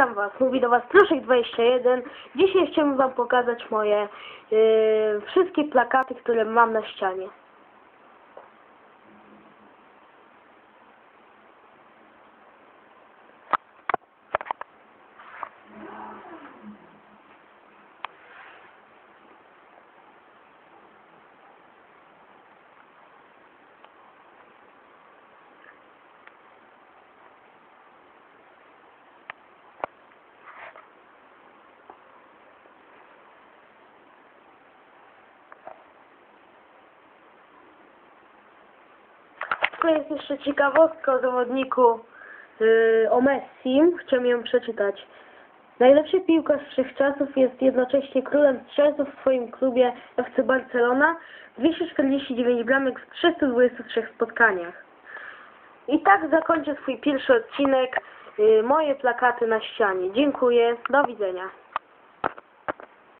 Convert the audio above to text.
Witam Was, mówi do Was Proszek21. Dzisiaj chciałbym Wam pokazać moje yy, wszystkie plakaty, które mam na ścianie. Jest jeszcze ciekawostka o zawodniku yy, o Messim. Chciałbym ją przeczytać. Najlepszy piłkarz wszechczasów jest jednocześnie królem strzelców w swoim klubie FC Barcelona. 249 bramek w 323 spotkaniach. I tak zakończę swój pierwszy odcinek. Yy, moje plakaty na ścianie. Dziękuję. Do widzenia.